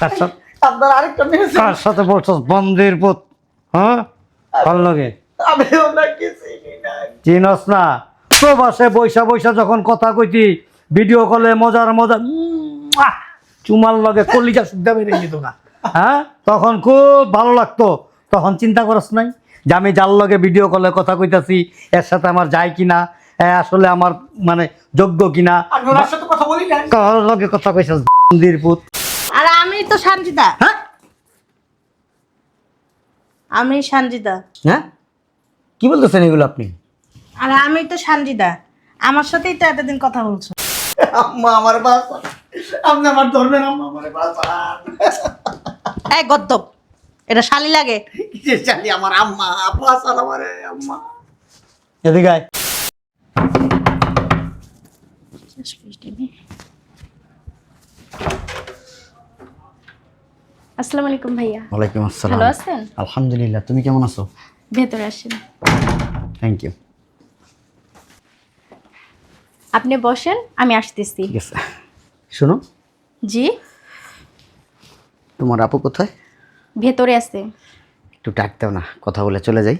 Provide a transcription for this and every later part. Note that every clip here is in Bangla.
সাথে? আপনার আরেকটা মেয়ে কার সাথে বলছো বন্দির পুত। হ্যাঁ? ভালো লাগে? আমি ওনাকে চিনি না। চিনস না। প্রবাসে বৈশা বৈশা যখন কথা কইতি ভিডিও কলে মজার মজা চুমার লগে কলিজা সুদ্ধা যেত না। হ্যাঁ? তখন খুব ভালো লাগতো। তখন চিন্তা করস নাই যে আমি যার লগে ভিডিও কলে কথা কইতাছি এর সাথে আমার যায় কিনা আসলে আমার মানে যোগ্য কিনা। কথা বলি না লগে কথা কইছস বন্দির পুত? আমি তো সঞ্জিতা হ্যাঁ? আমি সঞ্জিতা হ্যাঁ? কি বলতেছেন এগুলো আপনি? আর আমি তো সঞ্জিতা আমার সাথেই তো এতদিন কথা বলছো। আম্মা আমার বাসা আপনি আমার ধরবেন আম্মা আমার বাসা এই গদ্দপ এটা শালি লাগে। কিসের জানি আমার আম্মা আপু বাসা আমার আম্মা। এদিকে আয়। আসসালামু আলাইকুম ভাইয়া। ওয়ালাইকুম আসসালাম। ভালো আছেন? আলহামদুলিল্লাহ তুমি কেমন আছো? ভেতরে আসেন। থ্যাংক ইউ আপনি বসেন আমি আসতেছি। ঠিক আছে। শোনো। জি। তোমার আপু কোথায়? ভেতরে আছে। একটু ডাক দাও না কথা বলে চলে যাই।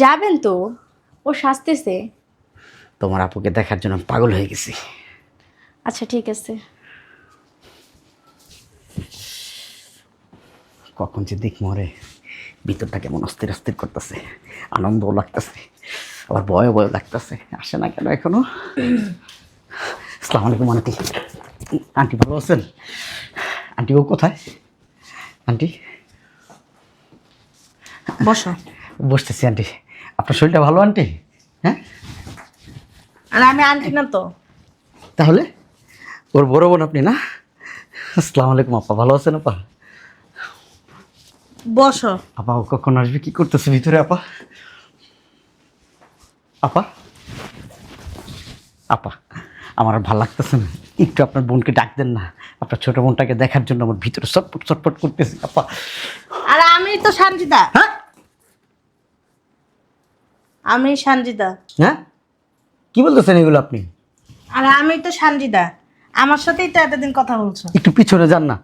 যাবেন তো ও সাজতেছে। তোমার আপুকে দেখার জন্য পাগল হয়ে গেছি। আচ্ছা ঠিক আছে। কখন যে দিক মরে ভিতরটা কেমন অস্থির অস্থির করতেছে আনন্দও লাগতেছে আবার ভয় ভয় লাগতেছে আসে না কেন এখনও? আসসালামু আলাইকুম আন্টি। আন্টি ভালো আছেন? আন্টি ও কোথায়? আন্টি? বসো। বসতেছি আন্টি। আপনার শরীরটা ভালো আন্টি? হ্যাঁ? আর আমি আন্টি না তো। তাহলে? ওর বড় বোন আপনি না? আসসালামু আলাইকুম আপা। ভালো আছেন আপা? বসো। আপা ও কখন আসবে? কি করতেছে ভিতরে আপা? আপা? আপা আমার আর ভালো লাগতেছে না। একটু আপনার বোনকে ডাক দেন না। আপনার ছোট বোনটাকে দেখার জন্য আমার ভিতরে চটপট চটপট করতেছি আপা। আর আমি তো সঞ্জিতা হ্যাঁ? আমি সঞ্জিতা হ্যাঁ? কি বলতেছেন এগুলো আপনি? আর আমি তো সঞ্জিতা আমার সাথেই তো এতদিন কথা বলছো। একটু পিছনে যান না।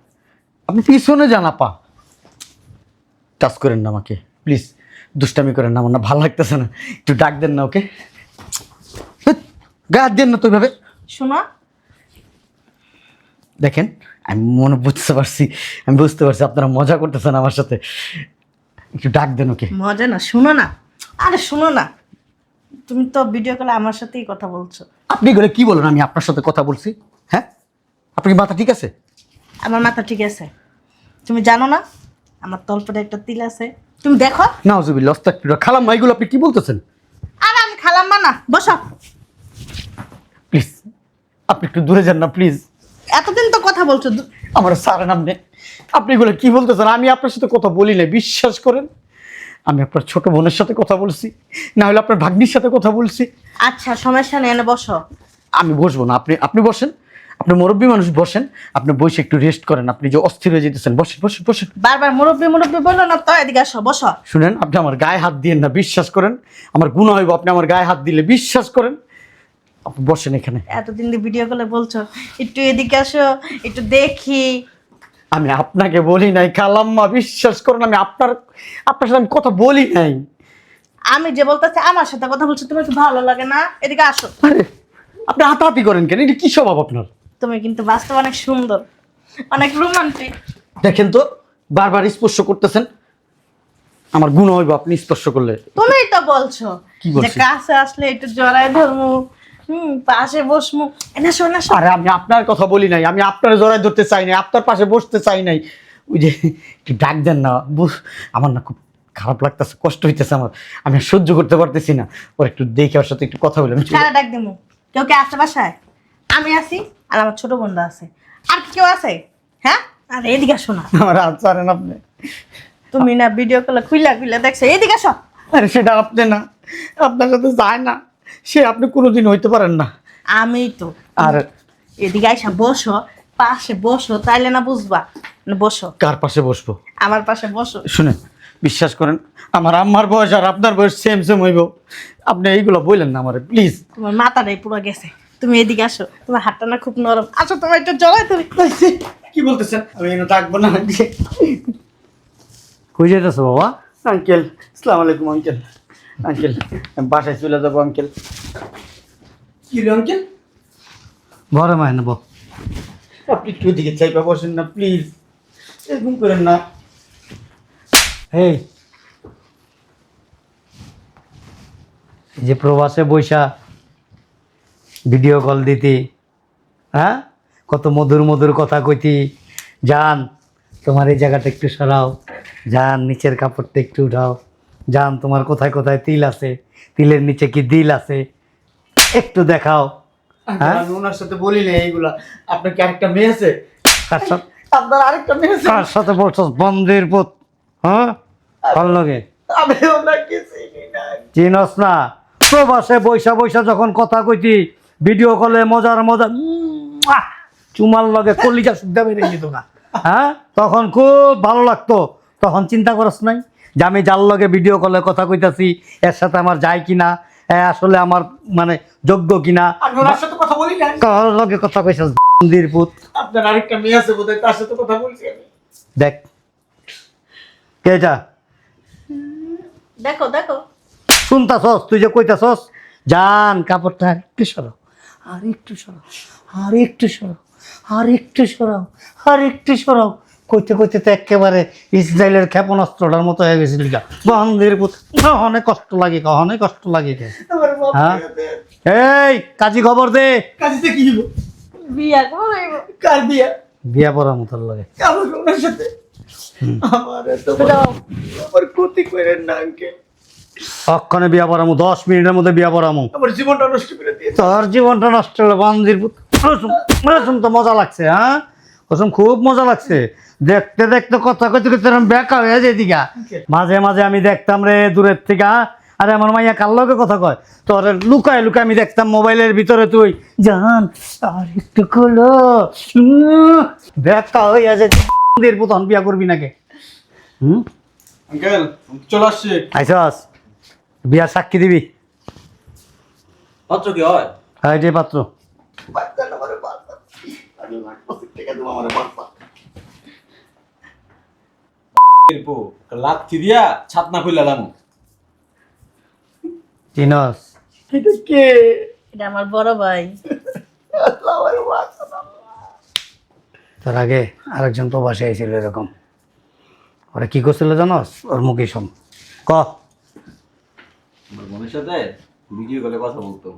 আপনি পিছনে যান আপা। টাচ করেন না আমাকে। প্লিজ দুষ্টামি করেন না আমার না ভালো লাগতেছে না। একটু ডাক দেন না ওকে। গা দেন না তো ওইভাবে। শোনো। দেখেন আমি মনে বুঝতে পারছি আমি বুঝতে পারছি আপনারা মজা করতেছেন আমার সাথে। একটু ডাক দেন ওকে। মজা না শুনো না। আরে শুনো না। তুমি তো ভিডিও কলে আমার সাথেই কথা বলছো। আপনি করে কি বলেন? আমি আপনার সাথে কথা বলছি। হ্যাঁ? আপনি কি মাথা ঠিক আছে? আমার মাথা ঠিক আছে। তুমি জানো না? আমার তলপেটে একটা তিল আছে। তুমি দেখো। না জুবিল লস্তাক খালাম এগুলো আপনি কি বলতেছেন? আর আমি খালাম্মা না বসো। প্লিজ আপনি একটু দূরে যান না প্লিজ। এতদিন তো কথা বলছো আমার সারেন আপনি আপনি এগুলো কি বলতেছেন? আমি আপনার সাথে কথা বলি না বিশ্বাস করেন। আমি আপনার ছোট বোনের সাথে কথা বলছি না হলে আপনার ভাগ্নির সাথে কথা বলছি। আচ্ছা সমস্যা নেই বসো। আমি বসবো না আপনি আপনি বসেন। আপনি মুরব্বী মানুষ বসেন। আপনি বসে একটু রেস্ট করেন। আপনি যে অস্থির হয়ে যেতেছেন বসেন বসেন বসেন। বারবার মুরব্বী মুরব্বী বলল না তো এদিকে আসো বসো। শুনেন আপনি আমার গায়ে হাত দিয়েন না বিশ্বাস করেন। আমার গুণ হইব আপনি আমার গায়ে হাত দিলে বিশ্বাস করেন। আপনি বসেন এখানে। এতদিন ভিডিও কলে বলছো একটু এদিকে আসো একটু দেখি। আমি আপনাকে বলি নাই কালাম্মা বিশ্বাস করুন আমি আপনার আপনার সাথে আমি কথা বলি নাই। আমি যে বলতেছি আমার সাথে কথা বলছো তোমার কি ভালো লাগে না। এদিকে আসো। আরে আপনি হাতাহাতি করেন কেন? এটা কি স্বভাব আপনার? তুমি কিন্তু বাস্তব অনেক সুন্দর অনেক রোমান্টিক দেখেন তো বারবার স্পর্শ করতেছেন। আমার গুণ হইব আপনি স্পর্শ করলে। তুমিই তো বলছো কি যে কাছে আসলে একটু জড়ায় ধরমু হুম পাশে বসমু। এনা শোনা আরে আমি আপনার কথা বলি নাই আমি আপনার জড়ায় ধরতে চাই নাই আপনার পাশে বসতে চাই নাই। ওই যে একটু ডাক দেন না আমার না খুব খারাপ লাগতেছে কষ্ট হইতেছে আমার। আমি সহ্য করতে পারতেছি না। ওর একটু দেখে ওর সাথে একটু কথা বলে আমি ডাক দিমু। কেউ কে আসে বাসায়? আমি আছি। আর আমার ছোট বোনরা আছে। আর কি কেউ আছে? হ্যাঁ? আর এদিকে আসো না। আমার হাত ছাড়েন আপনি। তুমি না ভিডিও কলে খুইলা খুইলা দেখছ এদিকে আসো। আরে সেটা আপনি না। আপনার সাথে যায় না। সে আপনি কোনোদিন হইতে পারেন না। আমি তো আর এদিকে আইসা বসো পাশে বসো তাইলে না বুঝবা। বসো। কার পাশে বসবো? আমার পাশে বসো। শুনেন বিশ্বাস করেন আমার আম্মার বয়স আর আপনার বয়স সেম সেম হইব। আপনি এইগুলো বললেন না আমার প্লিজ তোমার মাথাটাই পুরো গেছে। তুমি এদিকে আসো তোমার হাতটা না খুব নরম। আসো তোমার একটু জড়াই তুমি কি বলতেছেন? আমি এনে থাকব না কই যেতেছো বাবা? আঙ্কেল আসসালামু আলাইকুম আঙ্কেল। আঙ্কেল আমি বাসায় চলে যাব আঙ্কেল। কি রে আঙ্কেল? ঘরে মায় নেব। আপনি একটু দিকে চাইপা বসেন না প্লিজ। এরকম করেন না। এই এই যে প্রবাসে বৈশা ভিডিও কল দিতি হ্যাঁ? কত মধুর মধুর কথা কইতি যান তোমার এই জায়গাটা একটু সরাও যান নিচের কাপড়টা একটু উঠাও যান তোমার কোথায় কোথায় তিল আছে তিলের নিচে কি দিল আছে একটু দেখাও। হ্যাঁ? আমি ওনার সাথে বলি না এইগুলা। আপনার কি আরেকটা মেয়ে আছে? কার সাথে? আপনার আরেকটা মেয়ে আছে? কার সাথে বলছো বন্ধের পুত হ্যাঁ? ভালো লাগে? আমি ওনাকে চিনি না চিনস না। প্রবাসে বৈশা বৈশা যখন কথা কইতি ভিডিও কলে মজার মজা উম, চুমার লগে কলিজা সুদ্ধা বেরিয়ে যেত না। হ্যাঁ? তখন খুব ভালো লাগতো। তখন চিন্তা করস নাই যে আমি যার লগে ভিডিও কলে কথা কইতাছি এর সাথে আমার যায় কিনা আসলে আমার মানে যোগ্য কিনা। কার লগে কথা কইছাস বন্দির পুত? আপনার আরেকটা মেয়ে আছে বোধহয় তার সাথে কথা বলছি দেখ। দেখো দেখো। শুনতাছস তুই যে কইতাছস জান কাপড়টা একটু সরাও। আর একটু সরাও আর একটু সরাও আর একটু সরাও আর একটু সরাও। কইতে কইতে তো একেবারে ইসরায়েলের ক্ষেপণাস্ত্রটার মতো হয়ে গেছিল বন্ধের কষ্ট লাগে কা, অনেক কষ্ট লাগে কে। হ্যাঁ? এই কাজী খবর দে। কাজীতে কি হইব? বিয়া করাইব কার বিয়া? বিয়া পড়ার মতো লাগে। ওনার সাথে। আমার এত। আমার ক্ষতি করেন না আঙ্কেল। অক্ষণে বিয়া পড়ামু দশ মিনিটের মধ্যে বিয়া পড়ামু। আমার জীবনটা নষ্ট করে দিয়ে তোর জীবনটা নষ্ট হলো বান্দির রসুন তো মজা লাগছে হ্যাঁ? রসুন খুব মজা লাগছে। দেখতে দেখতে কথা কইতে কইতে বেকা হয়ে যায় দিঘা মাঝে মাঝে আমি দেখতাম রে দূরের থেকে হ্যাঁ? আরে আমার মাইয়া কার লগে কথা কয়? তোর লুকায় লুকায় আমি দেখতাম মোবাইলের ভিতরে তুই জান আর একটু খোলো। বেকা হয়ে যায়। বান্দির পুত হন বিয়া করবি নাকি? হুম? আঙ্কেল চলে আসছে। আইসস? বিয়ার সাক্ষী দিবি। পাত্র কি হয়? হ্যাঁ এটাই পাত্র। লাথি দিয়া ছাত না খুললা লামু চিনস এটা কে? এটা আমার বড় ভাই। তার আগে আরেকজন প্রবাসী আইছিল এরকম। ওরা কি করছিল জানস? ওর মুখে শোন। ক? আমার বোনের সাথে ভিডিও কলে কথা বলতো?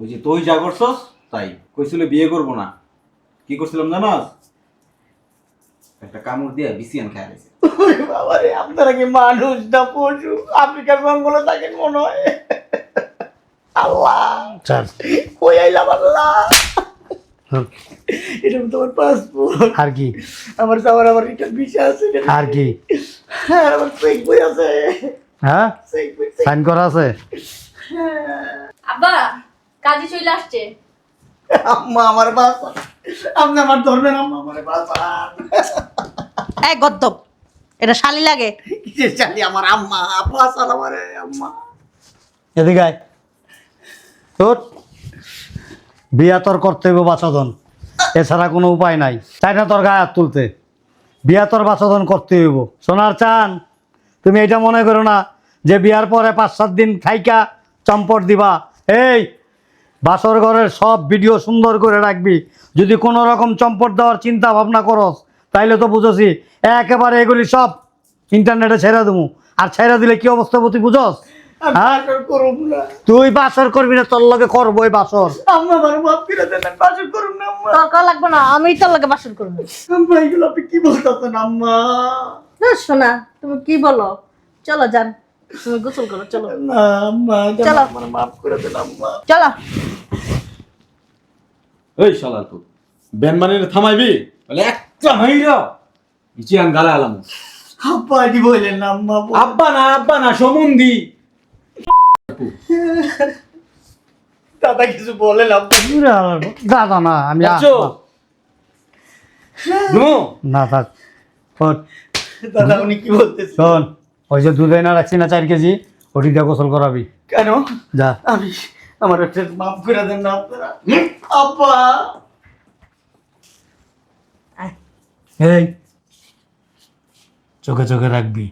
ওই যে তুই যা করছস তাই। কইছিল বিয়ে করব না। কি করছিলাম জানাস? একটা কামড় দিয়ে বিসিয়ান খায় গেছে। ওরে বাবা রে আপনারা কি মানুষ না পশু? আফ্রিকার জঙ্গলে থাকেন মনে হয়। আল্লাহ। কই আইলাম আল্লাহ? এটা তোমার পাসপোর্ট আর কি? আমার যাওয়ার আমার রিটার্ন ভিসা আছে। আর কি? হ্যাঁ আমার চেক বই আছে। হ্যাঁ? সাইন করা আছে? আব্বা কাজে চলে আসছে। আম্মা আমার বাসা। আপনি আমার ধরবেন আম্মা আমার বাসা। এই গদ্দপ এটা শালি লাগে। কিসের চালি আমার আম্মা বাসা আমার আম্মা। এদিকে আয়। তোর বিয়া তোর করতে হইব বাচদন এছাড়া কোনো উপায় নাই। তাই না তোর গায়ে হাত তুলতে। বিয়া তোর বাচদন করতে হইব। সোনার চান তুমি এটা মনে করো না যে বিয়ার পরে পাঁচ সাত দিন খাইকা চম্পট দিবা। এই বাসর ঘরের সব ভিডিও সুন্দর করে রাখবি। যদি কোনো রকম চম্পট দেওয়ার চিন্তা ভাবনা করস তাইলে তো বুঝছি একেবারে এগুলি সব ইন্টারনেটে ছেড়ে দেবো। আর ছেড়ে দিলে কি অবস্থা তুই বুঝস? আমি হ্যাঁ? বাসর করুম না। তুই বাসর করবি না তোর লগে করব ওই বাসর। আম্মা আমার মাফ করে দেন আমি বাসর করুম না আম্মা। তোর কল লাগবে না? আমি তোর লাগে বাসন করব কি বলতেছেন আম্মা? না শোনা তুমি কি বলো? চলো যান। তুমি গোসল করো চলো। না আম্মা চলো। আমার মাফ করে দেন আম্মা চলো। ওই শালা তো ব্যান মানে থামাইবি? বলে একটা হাইরা ইচিয়ান গালা আলাম। আব্বা এটি বললেন না আম্মা আব্বা না আব্বা না সমন্ধি দাদা কিছু বলেন আব্বা। দাদা না আমি আচ্ছা। নো। না থাক ওঠ, দাদা উনি কি বলতেছেন শোন ওই যে দুধ না রাখছি না চার কেজি ওটি দিয়ে গোসল করাবি। কেন? যা। আমি আমার একটা মাফ করে দেন না আপনারা। এই চোখে চোখে রাখবি।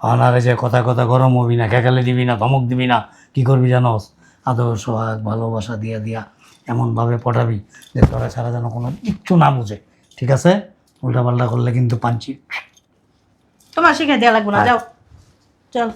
অনারে যে কথা কথা গরম হবি না খেকালে দিবি না ধমক দিবি না কি করবি জানোস? আদর সোহাগ ভালোবাসা দিয়া দিয়া এমনভাবে পটাবি যে তোরা ছাড়া যেন কোনো কিচ্ছু না বুঝে। ঠিক আছে? উল্টাপাল্টা করলে কিন্তু পাঞ্চি তোমার শিখে দেওয়া লাগবে না। যাও চল